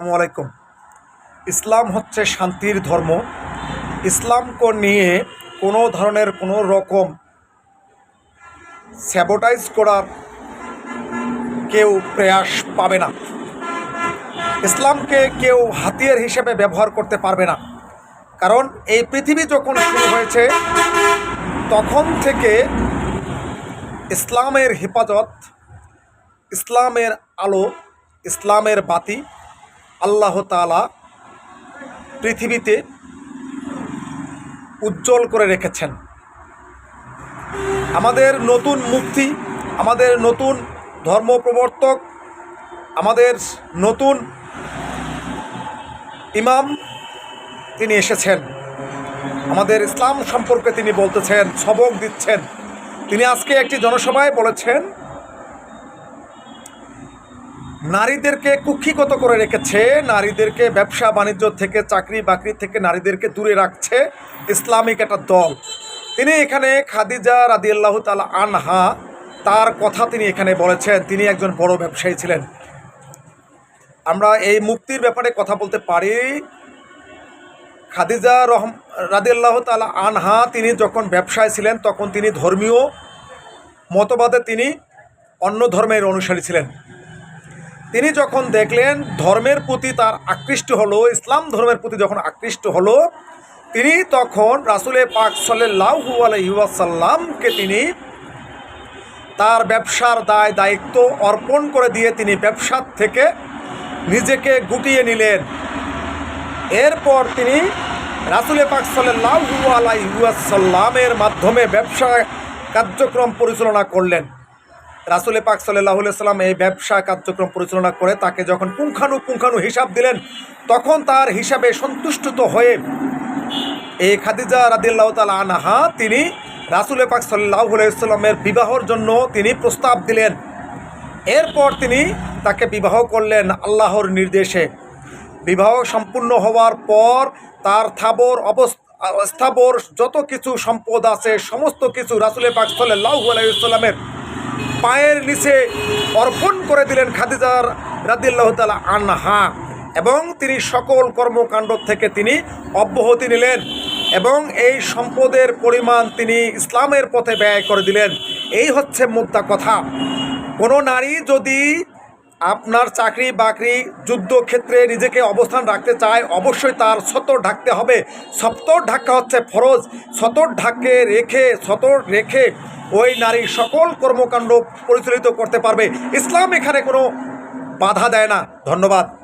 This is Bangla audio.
আলাইকুম। ইসলাম হচ্ছে শান্তির ধর্ম। ইসলামকে নিয়ে কোনো ধরনের কোনো রকম স্যাবোটাইজ করার কেউ প্রয়াস পাবে না। ইসলামকে কেউ হাতিয়ার হিসেবে ব্যবহার করতে পারবে না। কারণ এই পৃথিবী যখন শুরু হয়েছে, তখন থেকে ইসলামের হেফাজত, ইসলামের আলো, ইসলামের বাতি আল্লাহ তালা পৃথিবীতে উজ্জ্বল করে রেখেছেন। আমাদের নতুন মুক্তি, আমাদের নতুন ধর্ম প্রবর্তক, আমাদের নতুন ইমাম তিনি এসেছেন। আমাদের ইসলাম সম্পর্কে তিনি বলতেছেন, সবক দিচ্ছেন। তিনি আজকে একটি জনসভায় বলেছেন নারীদেরকে কুক্ষিগত করে রেখেছে, নারীদেরকে ব্যবসা বাণিজ্য থেকে, চাকরি বাকরি থেকে নারীদেরকে দূরে রাখছে ইসলামিক একটা দল। তিনি এখানে খাদিজা রাদিয়াল্লাহু তালা আনহা, তার কথা তিনি এখানে বলেছেন। তিনি একজন বড় ব্যবসায়ী ছিলেন। আমরা এই মুক্তির ব্যাপারে কথা বলতে পারি। খাদিজা রহম, রাদিয়াল্লাহু তালা আনহা তিনি যখন ব্যবসায় ছিলেন, তখন তিনি ধর্মীয় মতবাদে তিনি অন্য ধর্মের অনুসারী ছিলেন। তিনি যখন দেখলেন ধর্মের প্রতি তার আকৃষ্ট হলো, ইসলাম ধর্মের প্রতি যখন আকৃষ্ট হলো, তিনি তখন রাসুলে পাক সাল্লাহু আলহিউসাল্লামকে তিনি তার ব্যবসার দায়, দায়িত্ব অর্পণ করে দিয়ে তিনি ব্যবসার থেকে নিজেকে গুটিয়ে নিলেন। এরপর তিনি রাসুলে পাক সাল্লাহু আলাইসাল্লামের মাধ্যমে ব্যবসা কার্যক্রম পরিচালনা করলেন। রাসুলে পাক সাল্লাহ সাল্লাম এই ব্যবসা কার্যক্রম পরিচালনা করে, তাকে যখন পুঙ্খানু পুঙ্খানু হিসাব দিলেন, তখন তার হিসাবে সন্তুষ্ট হয়ে এই খাদিজা রাদিল্লাহ তালা আনাহা তিনি রাসুলে পাক সাল্লাহ সাল্লামের বিবাহর জন্য তিনি প্রস্তাব দিলেন। এরপর তিনি তাকে বিবাহ করলেন আল্লাহর নির্দেশে। বিবাহ সম্পূর্ণ হওয়ার পর তার থাবর অবস্থা স্থাবর যত কিছু সম্পদ আছে, সমস্ত কিছু রাসুলে পাক সাল্লাহ আলাইসাল্লামের পায়ের নিচে অর্পণ করে দিলেন খাদিজার রাদিল্লাহ তালা আনহা এবং তিনি সকল কর্মকাণ্ড থেকে তিনি অব্যাহতি নিলেন এবং এই সম্পদের পরিমাণ তিনি ইসলামের পথে ব্যয় করে দিলেন। এই হচ্ছে মুদ্রা কথা। কোনো নারী যদি আপনার চাকরি বাকরি যুদ্ধক্ষেত্রে নিজেকে অবস্থান রাখতে চায়, অবশ্যই তার সতর ঢাকতে হবে। সপ্তর ঢাকা হচ্ছে ফরজ। সতর ঢাকে রেখে, সতর রেখে ওই নারী সকল কর্মকাণ্ড পরিচালিত করতে পারবে। ইসলাম এখানে কোনো বাধা দেয় না। ধন্যবাদ।